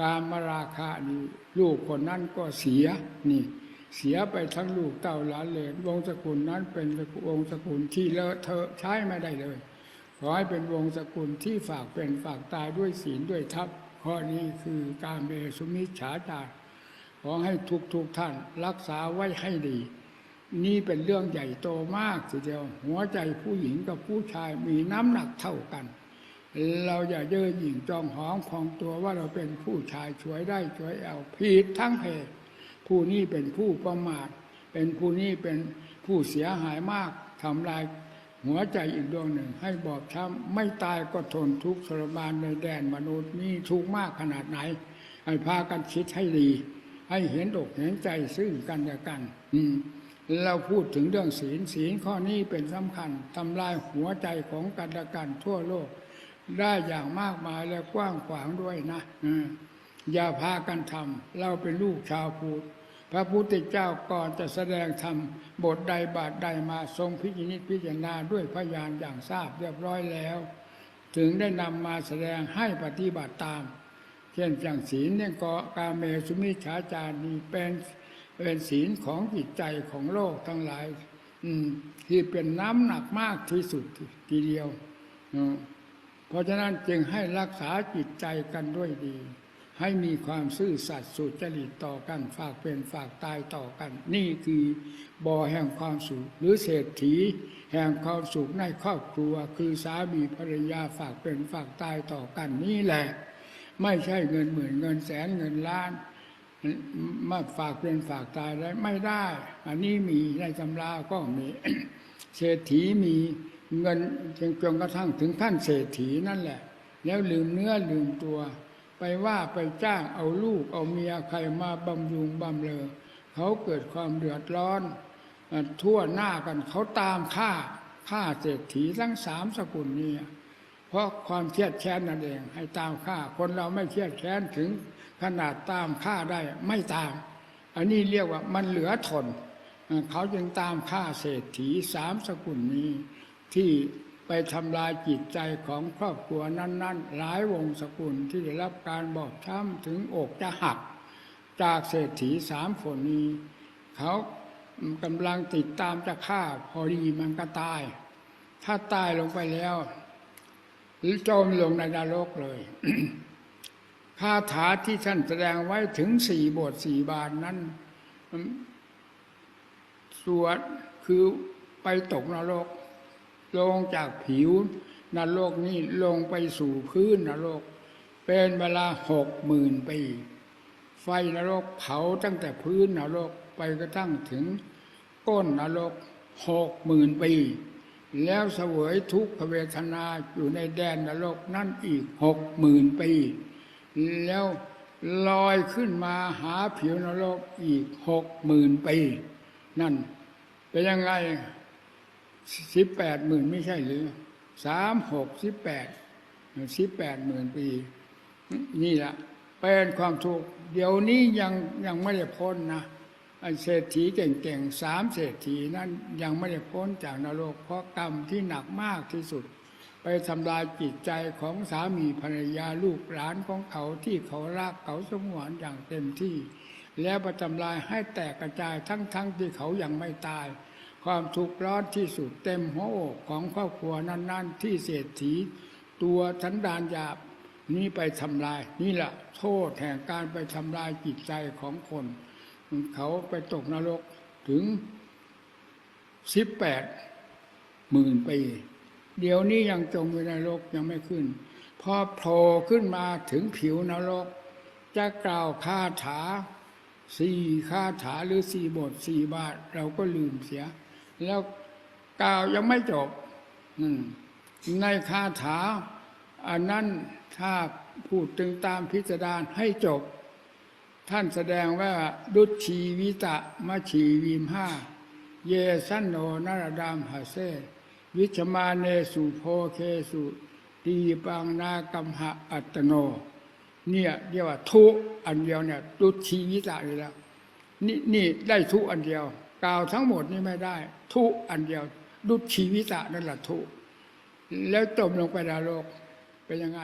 การมราคะนี่ลูกคนนั้นก็เสียนี่ เสียไปทั้งลูกเต้าหลานเหลนวงศกุลนั้นเป็นวงศกุลที่เลอะเทอะใช้ไม่ได้เลย ขอให้เป็นวงศกุลที่ฝากเป็นฝากตายด้วยศีลด้วยทัพข้อนี้คือการเบสุมิฉาจารขอให้ทุกทุกท่านรักษาไว้ให้ดี นี่เป็นเรื่องใหญ่โตมากทีเดียว หัวใจผู้หญิงกับผู้ชายมีน้ำหนักเท่ากัน เราอย่าเย่อหยิ่งจองหอมของตัวว่าเราเป็นผู้ชายช่วยได้ช่วยเอาผิดทั้งเพศผู้นี้เป็นผู้ประมาท เป็นผู้นี้เป็นผู้เสียหายมากทำลายหัวใจอีกดวงหนึ่ง ให้บอบช้ำไม่ตายก็ทนทุกข์ทรมานในแดนมนุษย์นี่ทุกข์มากขนาดไหน ให้พากันคิดให้ดี ให้เห็นอกเห็นใจซึ่งกันและกัน อืมเราพูดถึงเรื่องศีลศีลข้อนี้เป็นสำคัญทำลายหัวใจของกันและกันทั่วโลก ได้อย่างมากมายและกว้างขวางด้วยนะอย่าพากันทำเราเป็นลูกชาวพุทธพระพุทธเจ้าก่อนจะแสดงธรรมบทใดบาทใดมาทรงพิจิตรพิจารณาด้วยพยานอย่างทราบเรียบร้อยแล้ว ถึงได้นำมาแสดงให้ปฏิบัติตาม เช่นอย่างศีลเนี่ยก็กาเมสุมิชาจารีเป็นเป็นศีลของจิตใจของโลกทั้งหลาย อืที่เป็นน้ำหนักมากที่สุดทีเดียวอ เพราะฉะนั้นจึงให้รักษาจิตใจกันด้วยดี ให้มีความซื่อสัตย์สุจริตต่อกันฝากเป็นฝากตายต่อกัน นี่คือบ่อแห่งความสุขหรือเศรษฐี แห่งความสุขในครอบครัว คือสามีภรรยาฝากเป็นฝากตายต่อกันนี่แหละ ไม่ใช่เงินหมื่นเงินแสนเงินล้านมาฝากเป็นฝากตายได้ไม่ได้ อันนี้มีในตำราก็มีเศรษฐีมี เงินจนจนกระทั่งถึงขั้นเศรษฐีนั่นแหละ แล้วลืมเนื้อลืมตัว ไปว่าไปจ้างเอาลูกเอาเมียใครมาบำรุงบำเรอเขาเกิดความเดือดร้อน ทั่วหน้ากันเขาตามฆ่าฆ่าเศรษฐีทั้งสามสกุลนี้เพราะความเครียดแค้นนั่นเอง ให้ตามฆ่า คนเราไม่เครียดแค้นถึงขนาดตามฆ่าได้ไม่ตาม อันนี้เรียกว่ามันเหลือทนเขาจึงตามฆ่าเศรษฐีสามสกุลนี้ ที่ไปทำลายจิตใจของครอบครัวนั้น ๆ หลายวงสกุลที่ได้รับการบอบช้ำถึงอกจะหัก จากเศรษฐีสามคนนี้ เขากำลังติดตามจะฆ่าพอดีมันก็ตาย ถ้าตายลงไปแล้วหรือจมลงในนรกเลยคาถาที่ท่านแสดงไว้ถึงสี่บทสี่บาทนั้นสวดคือไปตกนรก ลงจากผิวนรกนี่ลงไปสู่พื้นนรก เป็นเวลาหกหมื่นปี ไฟนรกเผาตั้งแต่พื้นนรกไปกระทั่งถึงก้นนรกหกหมื่นปี แล้วเสวยทุกขเวทนาอยู่ในแดนนรกนั่นอีกหกหมื่นปี แล้วลอยขึ้นมาหาผิวนรกอีกหกหมื่นปี นั่นเป็นยังไง สิบแปดหมื่นไม่ใช่หรือสามหกสิบแปดสิบแปดหมื่นปี นี่แหละเป็นความทุกข์เดี๋ยวนี้ยังยังไม่ได้พ้นนะเศรษฐีเก่งๆสามเศรษฐีนั้นยังไม่ได้พ้นจากนรก เพราะกรรมที่หนักมากที่สุด ไปทำลายจิตใจของสามีภรรยาลูกหลานของเขาที่เขารักเขาสมวนอย่างเต็มที่ แล้วไปทำลายให้แตกกระจายทั้งๆที่เขายังไม่ตาย ความทุกข์ร้อนที่สุดเต็มหัวอกของครอบครัวนั้นๆ ที่เศรษฐี ตัวสันดานหยาบนี้ไปทำลาย นี่แหละโทษแห่งการไปทำลายจิตใจของคน เขาไปตกนรกถึงสิบแปดหมื่นปีเดี๋ยวนี้ยังจมอยู่ในนรกยังไม่ขึ้น พอโผล่ขึ้นมาถึงผิวนรก จะกล่าวคาถาสี่คาถาหรือสี่บทสี่บาท เราก็ลืมเสีย แล้วกล่าวยังไม่จบในคาถาอันนั้นถ้าพูดถึงตามพิจารณาให้จบ ท่านแสดงว่าดุจชีวิตะมาชีวีมห้า เยสันโนนารดามหาเซวิชมาเนสุโพเคสุตีปังนากัมหะอัตโน เนี่ยเรียกว่าทุกอันเดียวเนี่ยดุจชีวิตะเลยแล้วนี่นี่ได้ทุกอันเดียว กล่าวทั้งหมดนี่ไม่ได้ ทุกอันเดียว ดุจชีวิตะนั่นแหละทุกแล้วจมลงไปดาโลกเป็นยังไง